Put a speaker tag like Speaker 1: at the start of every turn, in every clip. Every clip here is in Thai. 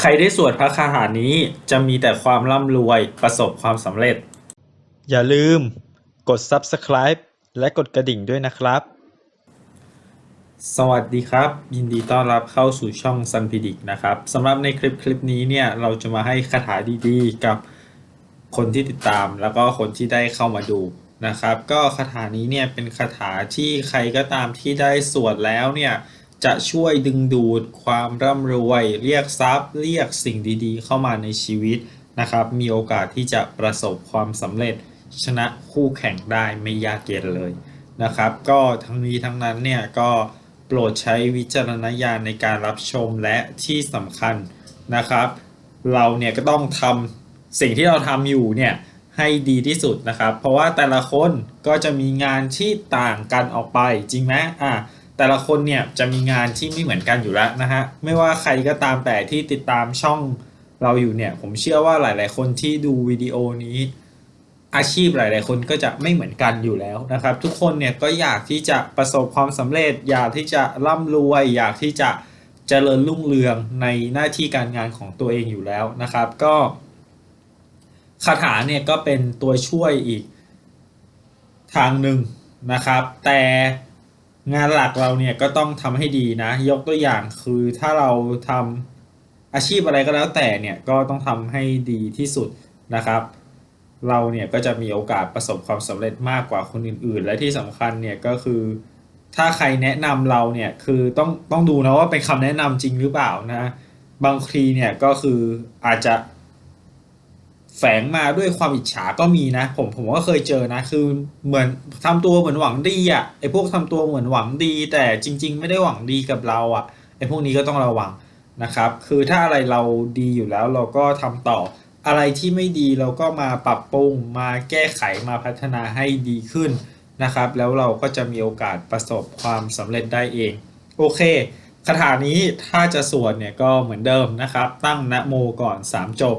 Speaker 1: ใครได้สวดพระคาถานี้จะมีแต่ความร่ำรวยประสบความสำเร็จ
Speaker 2: อย่าลืมกด Subscribe และกดกระดิ่งด้วยนะครับ
Speaker 1: สวัสดีครับ ยินดีต้อนรับเข้าสู่ช่องซันพิดิกนะครับสำหรับในคลิปคลิปนี้เนี่ยเราจะมาให้คาถาดีๆ กับคนที่ติดตามแล้วก็คนที่ได้เข้ามาดูนะครับ ก็คาถานี้เนี่ยเป็นคาถาที่ใครก็ตามที่ได้สวดแล้วเนี่ย จะช่วยดึงดูดความร่ำรวย เรียกทรัพย์ เรียกสิ่งดีๆ เข้ามาในชีวิตนะครับ มีโอกาสที่จะประสบความสำเร็จชนะคู่แข่งได้ไม่ยากเย็นเลยนะครับ ก็ทั้งนี้ทั้งนั้นเนี่ยก็โปรดใช้วิจารณญาณในการรับชมและที่สำคัญนะครับ เราเนี่ยก็ต้องทำสิ่งที่เราทำอยู่เนี่ยให้ดีที่สุดนะครับ เพราะว่าแต่ละคนก็จะมีงานที่ต่างกันออกไปจริงไหมอะ แต่ละคนเนี่ยจะมีงานที่ไม่เหมือนกันอยู่แล้วนะฮะไม่ว่าใครก็ตามแต่ที่ติดตามช่องเราอยู่เนี่ย ผมเชื่อว่าหลาย ๆ คนที่ดูวิดีโอนี้ อาชีพหลาย ๆ คนก็จะไม่เหมือนกันอยู่แล้วนะครับ ทุกคนเนี่ยก็อยากที่จะประสบความสำเร็จ อยากที่จะร่ำรวย อยากที่จะเจริญรุ่งเรืองในหน้าที่การงานของตัวเองอยู่แล้วนะครับ ก็คาถาเนี่ยก็เป็นตัวช่วยอีกทางหนึ่งนะครับ แต่ งานหลักเราเนี่ยก็ต้องทำให้ดีนะ ยกตัวอย่างคือถ้าเราทำอาชีพอะไรก็แล้วแต่เนี่ยก็ต้องทำให้ดีที่สุดนะครับ เราเนี่ยก็จะมีโอกาสประสบความสำเร็จมากกว่าคนอื่น ๆ และที่สำคัญเนี่ยก็คือ ถ้าใครแนะนำเราเนี่ยคือต้องต้องดูนะว่าเป็นคำแนะนำจริงหรือเปล่านะ บางทีเนี่ยก็คืออาจจะ แฝงมาด้วยความอิจฉาก็มีนะ ผมผมก็เคยเจอนะ คือเหมือนทำตัวเหมือนหวังดีอะไอ้พวกทำตัวเหมือนหวังดี แต่จริง ๆ ไม่ได้หวังดีกับเราอะไอ้พวกนี้ก็ต้องระวังนะครับ คือถ้าอะไรเราดีอยู่แล้วเราก็ทำต่ออะไรที่ไม่ดีเราก็มาปรับปรุงมาแก้ไขมาพัฒนาให้ดีขึ้นนะครับ แล้วเราก็จะมีโอกาสประสบความสำเร็จได้เอง โอเคคาถานี้ถ้าจะสวดเนี่ยก็เหมือนเดิมนะครับ ตั้งนะโมก่อน 3 จบ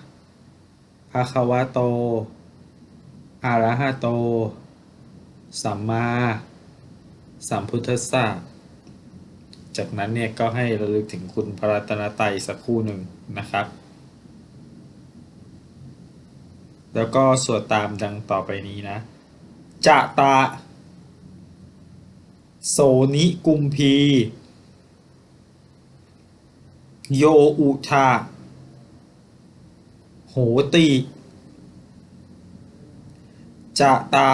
Speaker 1: ภะคะวะโต อะระหะโต สัมมา สัมพุทธัสสะ จากนั้นเนี่ยก็ให้ระลึกถึงคุณพระรัตนตรัยสักครู่หนึ่งนะครับ แล้วก็สวดตามดังต่อไปนี้นะ จะตา โสนิกุมพี โยอุชา โหติจะตา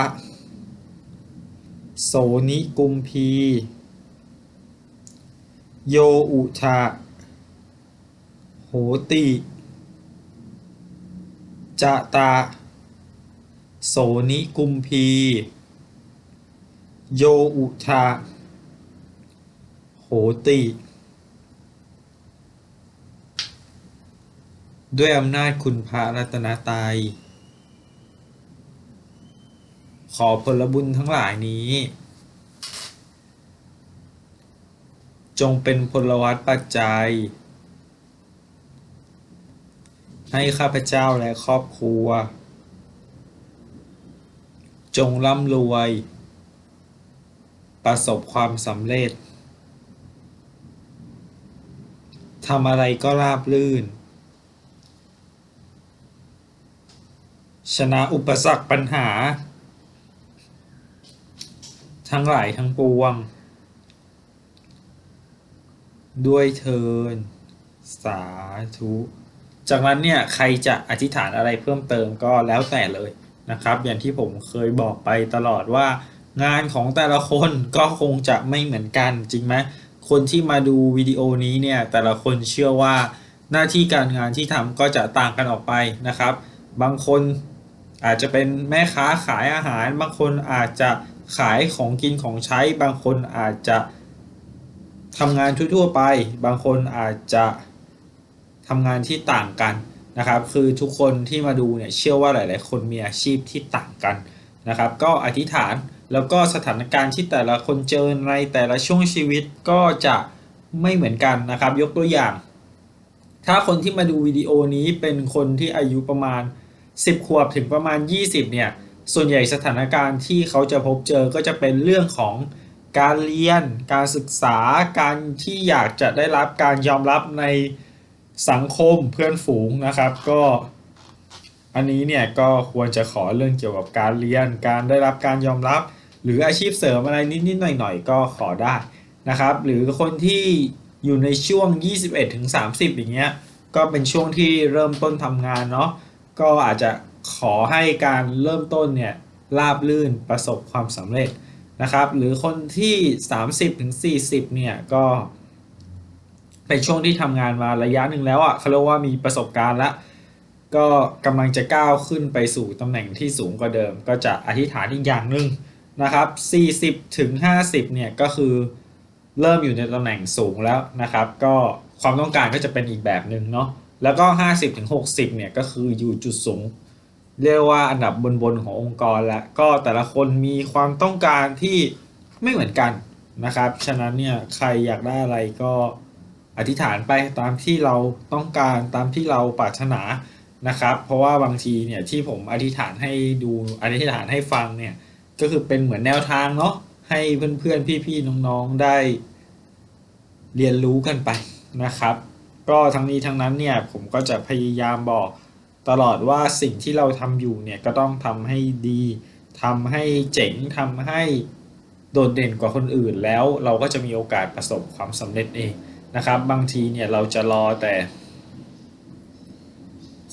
Speaker 1: โสนิกุมพี โยอุชาโหติจะตา โสนิกุมพี โยอุชาโหติ ด้วยอำนาจคุณพระรัตนตรัยขอผลบุญทั้งหลายนี้ จงเป็นพลวัตปัจจัย ให้ข้าพเจ้าและครอบครัว จงร่ำรวย ประสบความสำเร็จทำอะไรก็ราบรื่น ชนะอุปสรรคปัญหา ทั้งหลายทั้งปวง ด้วยเทินสาธุ จากนั้นเนี่ยใครจะอธิษฐานอะไรเพิ่มเติมก็แล้วแต่เลยนะครับ อย่างที่ผมเคยบอกไปตลอดว่า งานของแต่ละคนก็คงจะไม่เหมือนกันจริงไหมคนที่มาดูวิดีโอนี้เนี่ยแต่ละคนเชื่อว่าหน้าที่การงานที่ทำก็จะต่างกันออกไปนะครับ บางคน อาจจะเป็นแม่ค้าขายอาหาร บางคนอาจจะขายของกินของใช้ บางคนอาจจะทำงานทั่วๆไป บางคนอาจจะทำงานที่ต่างกันนะครับ คือทุกคนที่มาดูเนี่ยเชื่อว่าหลาย ๆ คนมีอาชีพที่ต่างกันนะครับ ก็อธิษฐานแล้วก็สถานการณ์ที่แต่ละคนเจอในแต่ละช่วงชีวิตก็จะไม่เหมือนกันนะครับ ยกตัวอย่าง ถ้าคนที่มาดูวิดีโอนี้เป็นคนที่อายุประมาณ 10 ขวบถึงประมาณ 20 เนี่ย ส่วนใหญ่สถานการณ์ที่เขาจะพบเจอก็จะเป็นเรื่องของการเรียน การศึกษา การที่อยากจะได้รับการยอมรับในสังคมเพื่อนฝูงนะครับ ก็อันนี้เนี่ยก็ควรจะขอเรื่องเกี่ยวกับการเรียน การได้รับการยอมรับ หรืออาชีพเสริมอะไรนิดๆหน่อยๆ ก็ขอได้นะครับ หรือคนที่อยู่ในช่วง 21ถึง30 อย่างเงี้ย ก็เป็นช่วงที่เริ่มต้นทำงานเนาะ ก็อาจจะขอให้การเริ่มต้นเนี่ยราบลื่นประสบความสำเร็จนะครับ หรือคนที่30ถึง40เนี่ยก็เป็นช่วงที่ทำงานมาระยะหนึ่งแล้วอะ่ะเขาเรียกว่ามีประสบการณ์แล้วก็กำลังจะก้าวขึ้นไปสู่ตำแหน่งที่สูงกว่าเดิม ก็จะอธิษฐานอีกอย่างหนึ่งนะครับ 40ถึง50เนี่ยก็คือเริ่มอยู่ในตำแหน่งสูงแล้วนะครับ ก็ความต้องการก็จะเป็นอีกแบบหนึ่งเนาะ แล้วก็50ถึง60เนี่ยก็คืออยู่จุดสูง เรียกว่าอันดับบนๆขององค์กรแล้วก็แต่ละคนมีความต้องการที่ไม่เหมือนกันนะครับ ฉะนั้นเนี่ยใครอยากได้อะไรก็อธิษฐานไปตามที่เราต้องการตามที่เราปรารถนานะครับ เพราะว่าบางทีเนี่ยที่ผมอธิษฐานให้ดูอธิษฐานให้ฟังเนี่ยก็คือเป็นเหมือนแนวทางเนาะให้เพื่อนๆพี่ๆน้องๆได้เรียนรู้กันไปนะครับ ก็ทั้งนี้ทั้งนั้นเนี่ยผมก็จะพยายามบอกตลอดว่าสิ่งที่เราทำอยู่เนี่ยก็ต้องทำให้ดีทำให้เจ๋งทำให้โดดเด่นกว่าคนอื่นแล้วเราก็จะมีโอกาสประสบความสำเร็จเองนะครับ บางทีเนี่ยเราจะรอแต่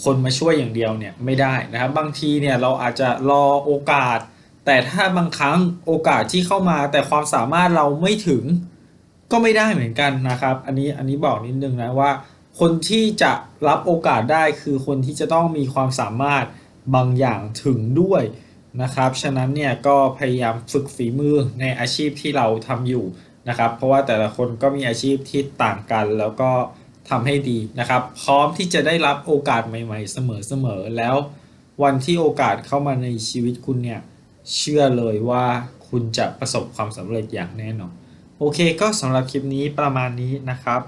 Speaker 1: คนมาช่วยอย่างเดียวเนี่ยไม่ได้นะครับ บางทีเนี่ยเราอาจจะรอโอกาส แต่ถ้าบางครั้งโอกาสที่เข้ามาแต่ความสามารถเราไม่ถึง ก็ไม่ได้เหมือนกันนะครับ อันนี้อันนี้บอกนิดนึงนะว่า คนที่จะรับโอกาสได้คือคนที่จะต้องมีความสามารถบางอย่างถึงด้วยนะครับ ฉะนั้นเนี่ยก็พยายามฝึกฝีมือในอาชีพที่เราทำอยู่นะครับ เพราะว่าแต่ละคนก็มีอาชีพที่ต่างกันแล้วก็ทำให้ดีนะครับ พร้อมที่จะได้รับโอกาสใหม่ ๆ เสมอๆแล้ววันที่โอกาสเข้ามาในชีวิตคุณเนี่ยเชื่อเลยว่าคุณจะประสบความสำเร็จอย่างแน่นอน โอเคก็สำหรับคลิปนี้ประมาณนี้นะครับ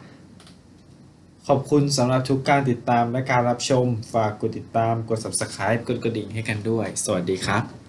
Speaker 1: ขอบคุณสำหรับทุกการติดตามและการรับชม ฝากกดติดตามกด subscribe กดกระดิ่งให้กันด้วย สวัสดีครับ